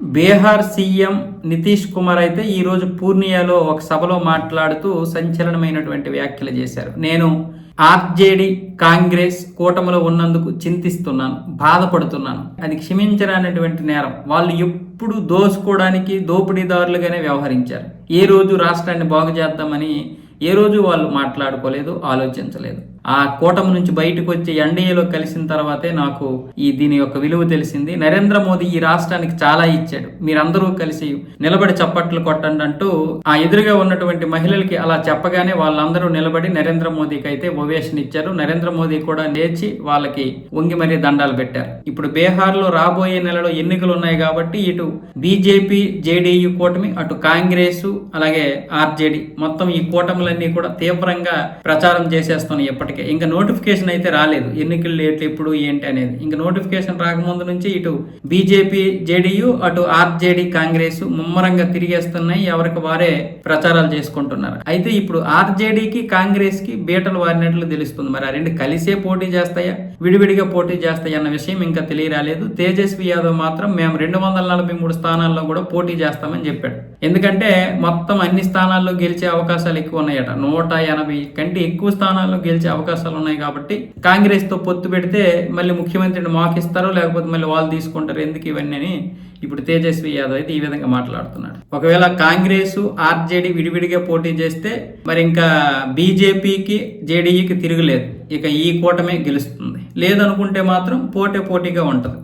Bihar CM Nitish Kumar అయితే ఈరోజు పూర్ణియాలో ఒక సభలో మాట్లాడుతూ సంచలనమైనటువంటి వ్యాఖ్యలు చేశారు. నేను ఆర్జేడి కాంగ్రెస్ కూటమిలో ఉన్నందుకు చింతిస్తున్నాను బాధపడుతున్నాను. అది క్షమించరానటువంటి నేరం. వాళ్ళు ఎప్పుడు దోసుకోవడానికి దోపిడీదారులుగానే వ్యవహరించారు. ఏ రోజు రాష్ట్రాన్ని బాగు చేద్దామని ఏ రోజు వాళ్ళు మాట్లాడుకోలేదు ఆలోచించలేదు. ఆ కూటమి నుంచి బయటకు వచ్చి ఎన్డీఏలో కలిసిన తర్వాతే నాకు ఈ దీని యొక్క విలువ తెలిసింది. నరేంద్ర మోదీ ఈ రాష్ట్రానికి చాలా ఇచ్చాడు. మీరందరూ కలిసి నిలబడి చప్పట్లు కొట్టండి అంటూ ఆ ఎదురుగా ఉన్నటువంటి మహిళలకి అలా చెప్పగానే వాళ్ళందరూ నిలబడి నరేంద్ర మోదీకి అయితే ఓవేషన్ ఇచ్చారు. నరేంద్ర మోదీ కూడా లేచి వాళ్ళకి వంగి మరీ దండాలు పెట్టారు. ఇప్పుడు బీహార్లో రాబోయే నెలలో ఎన్నికలు ఉన్నాయి కాబట్టి ఇటు బీజేపీ జేడీయూ కూటమి అటు కాంగ్రెస్ అలాగే ఆర్జేడీ మొత్తం ఈ కూటములన్నీ కూడా తీవ్రంగా ప్రచారం చేసేస్తున్నాయి ఎప్పటికీ. ఇంకా నోటిఫికేషన్ అయితే రాలేదు. ఎన్నికలు డేట్లు ఎప్పుడు ఏంటి అనేది. ఇంకా నోటిఫికేషన్ రాకముందు నుంచి ఇటు బీజేపీ జేడీయూ అటు ఆర్జేడీ కాంగ్రెస్ ముమ్మరంగా తిరిగేస్తున్నాయి. ఎవరికి వారే ప్రచారాలు చేసుకుంటున్నారు. అయితే ఇప్పుడు ఆర్జేడీకి కాంగ్రెస్కి బీటలు వారినట్లు తెలుస్తుంది. మరి ఆ రెండు కలిసే పోటీ చేస్తాయా? విడివిడిగా పోటీ చేస్తాయా అన్న విషయం ఇంకా తెలియరాలేదు. తేజస్వి యాదవ్ మాత్రం మేము రెండు వందల నలభై మూడు స్థానాల్లో కూడా పోటీ చేస్తామని చెప్పాడు. ఎందుకంటే మొత్తం అన్ని స్థానాల్లో గెలిచే అవకాశాలు ఎక్కువ ఉన్నాయట. నూట ఎనభై కంటే ఎక్కువ స్థానాల్లో గెలిచే అవకాశాలు ఉన్నాయి కాబట్టి కాంగ్రెస్తో పొత్తు పెడితే మళ్ళీ ముఖ్యమంత్రిని మాకిస్తారో లేకపోతే మళ్ళీ వాళ్ళు తీసుకుంటారు ఎందుకు ఇవన్నీ అని ఇప్పుడు తేజస్వి యాదవ్ అయితే ఈ విధంగా మాట్లాడుతున్నాడు. ఒకవేళ కాంగ్రెస్ ఆర్జేడీ విడివిడిగా పోటీ చేస్తే మరి ఇంకా బీజేపీకి జేడీఈకి తిరగలేదు. ఇక ఈ కూటమే గెలుస్తుంది. లేదనుకుంటే మాత్రం పోటీ పోటీగా ఉంటుంది.